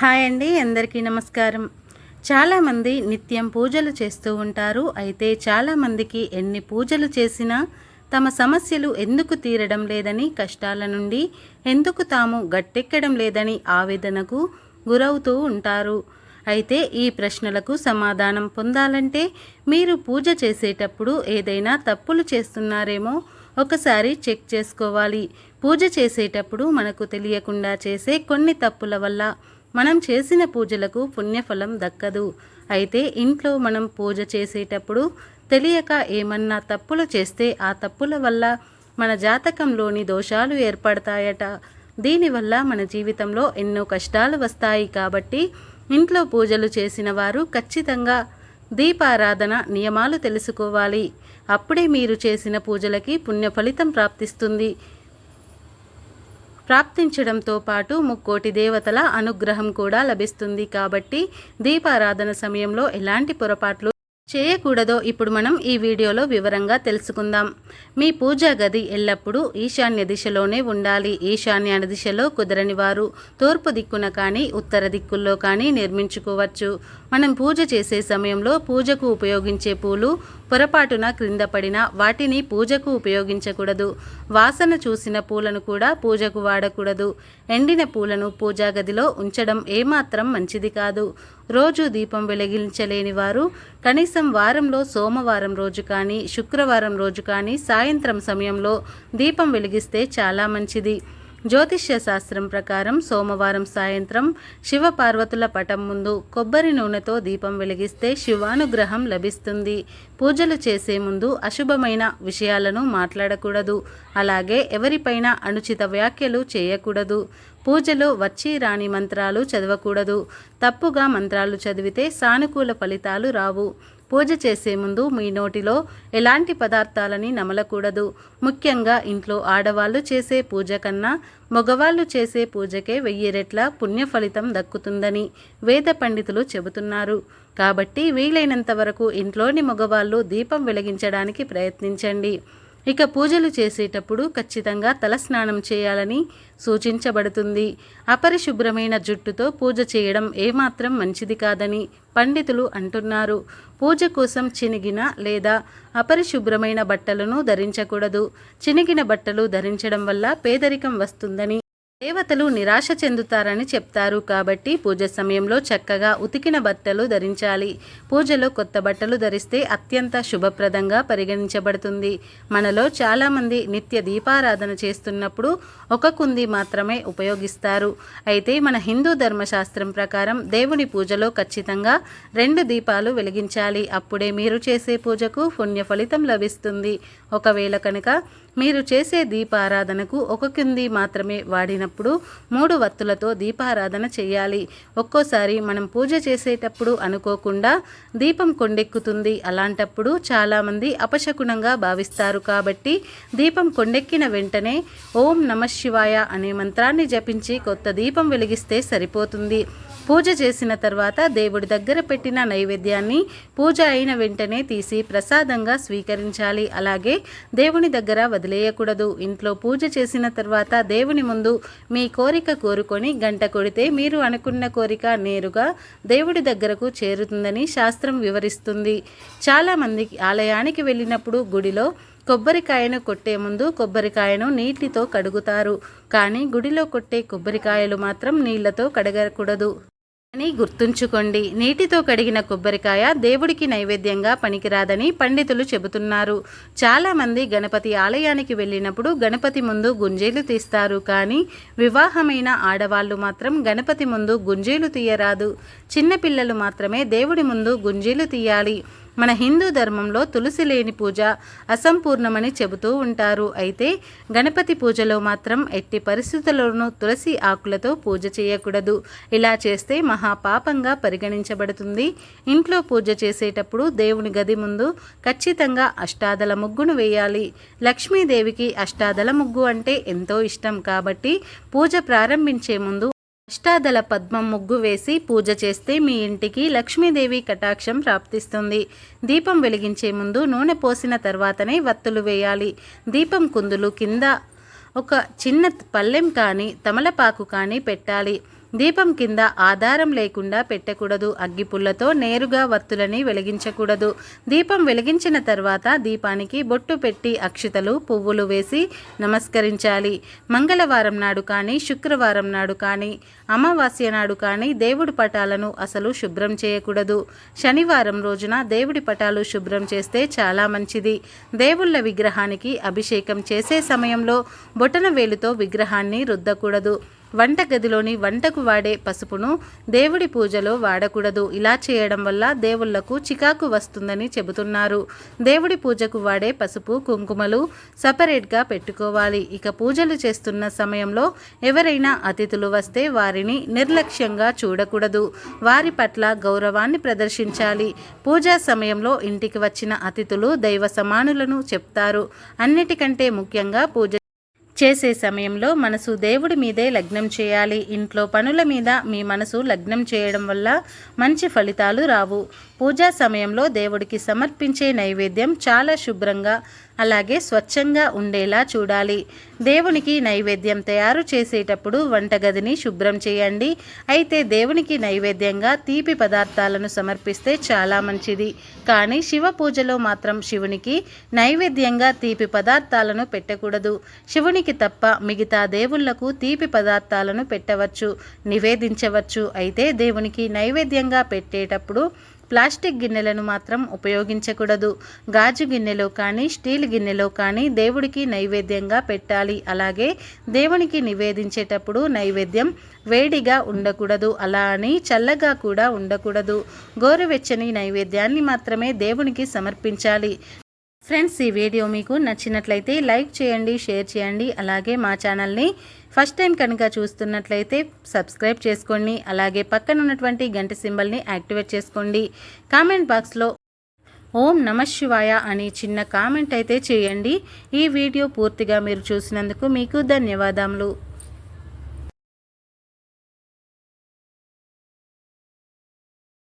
Hi అండి అందరికీ నమస్కారం. చాలామంది నిత్యం పూజలు చేస్తూ ఉంటారు. అయితే చాలామందికి ఎన్ని పూజలు చేసినా తమ సమస్యలు ఎందుకు తీరడం లేదని కష్టాల నుండి ఎందుకు తాము గట్టెక్కడం లేదని ఆవేదనకు గురవుతూ ఉంటారు. అయితే ఈ ప్రశ్నలకు సమాధానం పొందాలంటే మీరు పూజ చేసేటప్పుడు ఏదైనా తప్పులు చేస్తున్నారేమో ఒకసారి చెక్ చేసుకోవాలి. పూజ చేసేటప్పుడు మనకు తెలియకుండా చేసే కొన్ని తప్పుల వల్ల మనం చేసిన పూజలకు పుణ్యఫలం దక్కదు. అయితే ఇంట్లో మనం పూజ చేసేటప్పుడు తెలియక ఏమన్నా తప్పులు చేస్తే ఆ తప్పుల వల్ల మన జాతకంలోని దోషాలు ఏర్పడతాయట. దీనివల్ల మన జీవితంలో ఎన్నో కష్టాలు వస్తాయి కాబట్టి ఇంట్లో పూజలు చేసిన వారు ఖచ్చితంగా దీపారాధన నియమాలు తెలుసుకోవాలి. అప్పుడే మీరు చేసిన పూజలకి పుణ్య ఫలితం ప్రాప్తిస్తుంది. ప్రాప్తించడంతో పాటు ముక్కోటి దేవతల అనుగ్రహం కూడా లభిస్తుంది కాబట్టి దీపారాధన సమయంలో ఎలాంటి పొరపాట్లు చేయకూడదో ఇప్పుడు మనం ఈ వీడియోలో వివరంగా తెలుసుకుందాం. మీ పూజా గది ఎల్లప్పుడూ ఈశాన్య దిశలోనే ఉండాలి. ఈశాన్య దిశలో కుదరని వారు తూర్పు దిక్కున కానీ ఉత్తర దిక్కుల్లో కానీ నిర్మించుకోవచ్చు. మనం పూజ చేసే సమయంలో పూజకు ఉపయోగించే పూలు పొరపాటున క్రింద పడిన వాటిని పూజకు ఉపయోగించకూడదు. వాసన చూసిన పూలను కూడా పూజకు వాడకూడదు. ఎండిన పూలను పూజా గదిలో ఉంచడం ఏమాత్రం మంచిది కాదు. రోజు దీపం వెలిగించలేని వారు కనీసం వారంలో సోమవారం రోజు కానీ శుక్రవారం రోజు కానీ సాయంత్రం సమయంలో దీపం వెలిగిస్తే చాలా మంచిది. జ్యోతిష్య శాస్త్రం ప్రకారం సోమవారం సాయంత్రం శివపార్వతుల పటం ముందు కొబ్బరి నూనెతో దీపం వెలిగిస్తే శివానుగ్రహం లభిస్తుంది. పూజలు చేసే ముందు అశుభమైన విషయాలను మాట్లాడకూడదు. అలాగే ఎవరిపైన అనుచిత వ్యాఖ్యలు చేయకూడదు. పూజలో వచ్చి రాని మంత్రాలు చదవకూడదు. తప్పుగా మంత్రాలు చదివితే సానుకూల ఫలితాలు రావు. పూజ చేసే ముందు మీ నోటిలో ఎలాంటి పదార్థాలని నమలకూడదు. ముఖ్యంగా ఇంట్లో ఆడవాళ్ళు చేసే పూజ కన్నా మగవాళ్ళు చేసే పూజకే వెయ్యి రెట్ల పుణ్య ఫలితం దక్కుతుందని వేద పండితులు చెబుతున్నారు. కాబట్టి వీలైనంత వరకు ఇంట్లోని మగవాళ్ళు దీపం వెలిగించడానికి ప్రయత్నించండి. ఇక పూజలు చేసేటప్పుడు ఖచ్చితంగా తలస్నానం చేయాలని సూచించబడుతుంది. అపరిశుభ్రమైన జుట్టుతో పూజ చేయడం ఏమాత్రం మంచిది కాదని పండితులు అంటున్నారు. పూజ కోసం చినిగిన లేదా అపరిశుభ్రమైన బట్టలను ధరించకూడదు. చినిగిన బట్టలు ధరించడం వల్ల పేదరికం వస్తుందని దేవతలు నిరాశ చెందుతారని చెప్తారు కాబట్టి పూజ సమయంలో చక్కగా ఉతికిన బట్టలు ధరించాలి. పూజలో కొత్త బట్టలు ధరిస్తే అత్యంత శుభప్రదంగా పరిగణించబడుతుంది. మనలో చాలామంది నిత్య దీపారాధన చేస్తున్నప్పుడు ఒక కుంది మాత్రమే ఉపయోగిస్తారు. అయితే మన హిందూ ధర్మశాస్త్రం ప్రకారం దేవుని పూజలో ఖచ్చితంగా రెండు దీపాలు వెలిగించాలి. అప్పుడే మీరు చేసే పూజకు పుణ్య ఫలితం లభిస్తుంది. ఒకవేళ కనుక మీరు చేసే దీపారాధనకు ఒక కింది మాత్రమే వాడినప్పుడు మూడు వత్తులతో దీపారాధన చేయాలి. ఒక్కోసారి మనం పూజ చేసేటప్పుడు అనుకోకుండా దీపం కొండెక్కుతుంది. అలాంటప్పుడు చాలామంది అపశకునంగా భావిస్తారు. కాబట్టి దీపం కొండెక్కిన వెంటనే ఓం నమ శివాయ అనే మంత్రాన్ని జపించి కొత్త దీపం వెలిగిస్తే సరిపోతుంది. పూజ చేసిన తర్వాత దేవుడి దగ్గర పెట్టిన నైవేద్యాన్ని పూజ అయిన వెంటనే తీసి ప్రసాదంగా స్వీకరించాలి. అలాగే దేవుని దగ్గర వదిలేయకూడదు. ఇంట్లో పూజ చేసిన తర్వాత దేవుని ముందు మీ కోరిక కోరుకొని గంట కొడితే మీరు అనుకున్న కోరిక నేరుగా దేవుడి దగ్గరకు చేరుతుందని శాస్త్రం వివరిస్తుంది. చాలామంది ఆలయానికి వెళ్ళినప్పుడు గుడిలో కొబ్బరికాయను కొట్టే ముందు కొబ్బరికాయను నీటితో కడుగుతారు. కానీ గుడిలో కొట్టే కొబ్బరికాయలు మాత్రం నీళ్ళతో కడగకూడదు. అని గుర్తుంచుకోండి. నీటితో కడిగిన కొబ్బరికాయ దేవుడికి నైవేద్యంగా పనికిరాదని పండితులు చెబుతున్నారు. చాలామంది గణపతి ఆలయానికి వెళ్ళినప్పుడు గణపతి ముందు గుంజేలు తీస్తారు. కానీ వివాహమైన ఆడవాళ్ళు మాత్రం గణపతి ముందు గుంజేలు తీయరాదు. చిన్నపిల్లలు మాత్రమే దేవుడి ముందు గుంజీలు తీయాలి. మన హిందూ ధర్మంలో తులసి లేని పూజ అసంపూర్ణమని చెబుతూ ఉంటారు. అయితే గణపతి పూజలో మాత్రం ఎట్టి పరిస్థితుల్లోనూ తులసి ఆకులతో పూజ చేయకూడదు. ఇలా చేస్తే మహాపాపంగా పరిగణించబడుతుంది. ఇంట్లో పూజ చేసేటప్పుడు దేవుని గది ముందు ఖచ్చితంగా అష్టాదల ముగ్గును వేయాలి. లక్ష్మీదేవికి అష్టాదల ముగ్గు అంటే ఎంతో ఇష్టం. కాబట్టి పూజ ప్రారంభించే ముందు అష్టాదల పద్మం ముగ్గు వేసి పూజ చేస్తే మీ ఇంటికి లక్ష్మీదేవి కటాక్షం ప్రాప్తిస్తుంది. దీపం వెలిగించే ముందు నూనె పోసిన తర్వాతనే వత్తులు వేయాలి. దీపం కుందులు కింద ఒక చిన్న పల్లెం కానీ తమలపాకు కానీ పెట్టాలి. దీపం కింద ఆధారం లేకుండా పెట్టకూడదు. అగ్గిపుల్లతో నేరుగా వత్తులని వెలిగించకూడదు. దీపం వెలిగించిన తర్వాత దీపానికి బొట్టు పెట్టి అక్షితలు పువ్వులు వేసి నమస్కరించాలి. మంగళవారం నాడు కానీ శుక్రవారం నాడు కానీ అమావాస్య నాడు కానీ దేవుడి పటాలను అసలు శుభ్రం చేయకూడదు. శనివారం రోజున దేవుడి పటాలు శుభ్రం చేస్తే చాలా మంచిది. దేవుళ్ళ విగ్రహానికి అభిషేకం చేసే సమయంలో బొటన వేలుతో విగ్రహాన్ని రుద్దకూడదు. వంటగదిలోని వంటకు వాడే పసుపును దేవుడి పూజలో వాడకూడదు. ఇలా చేయడం వల్ల దేవుళ్ళకు చికాకు వస్తుందని చెబుతున్నారు. దేవుడి పూజకు వాడే పసుపు కుంకుమలు సపరేట్గా పెట్టుకోవాలి. ఇక పూజలు చేస్తున్న సమయంలో ఎవరైనా అతిథులు వస్తే వారిని నిర్లక్ష్యంగా చూడకూడదు. వారి పట్ల గౌరవాన్ని ప్రదర్శించాలి. పూజా సమయంలో ఇంటికి వచ్చిన అతిథులు దైవ సమానులను చెప్తారు. అన్నిటికంటే ముఖ్యంగా పూజ చేసే సమయంలో మనసు దేవుడి మీదే లగ్నం చేయాలి. ఇంట్లో పనుల మీద మీ మనసు లగ్నం చేయడం వల్ల మంచి ఫలితాలు రావు. పూజా సమయంలో దేవుడికి సమర్పించే నైవేద్యం చాలా శుభ్రంగా అలాగే స్వచ్ఛంగా ఉండేలా చూడాలి. దేవునికి నైవేద్యం తయారు చేసేటప్పుడు వంటగదిని శుభ్రం చేయండి. అయితే దేవునికి నైవేద్యంగా తీపి పదార్థాలను సమర్పిస్తే చాలా మంచిది. కానీ శివ పూజలో మాత్రం శివునికి నైవేద్యంగా తీపి పదార్థాలను పెట్టకూడదు. శివునికి తప్ప మిగతా దేవుళ్ళకు తీపి పదార్థాలను పెట్టవచ్చు నివేదించవచ్చు. అయితే దేవునికి నైవేద్యంగా పెట్టేటప్పుడు ప్లాస్టిక్ గిన్నెలను మాత్రం ఉపయోగించకూడదు. గాజు గిన్నెలో కానీ స్టీల్ గిన్నెలో కానీ దేవుడికి నైవేద్యంగా పెట్టాలి. అలాగే దేవునికి నివేదించేటప్పుడు నైవేద్యం వేడిగా ఉండకూడదు. అలా అని చల్లగా కూడా ఉండకూడదు. గోరువెచ్చని నైవేద్యాన్ని మాత్రమే దేవునికి సమర్పించాలి. ఫ్రెండ్స్ ఈ వీడియో మీకు నచ్చినట్లయితే లైక్ చేయండి షేర్ చేయండి. అలాగే మా ఛానల్ని ఫస్ట్ టైం కనుక చూస్తున్నట్లయితే సబ్స్క్రైబ్ చేసుకోండి. అలాగే పక్కన ఉన్నటువంటి గంట సింబల్ని యాక్టివేట్ చేసుకోండి. కామెంట్ బాక్స్లో ఓం నమ శివాయ అని చిన్న కామెంట్ అయితే చేయండి. ఈ వీడియో పూర్తిగా మీరు చూసినందుకు మీకు ధన్యవాదములు.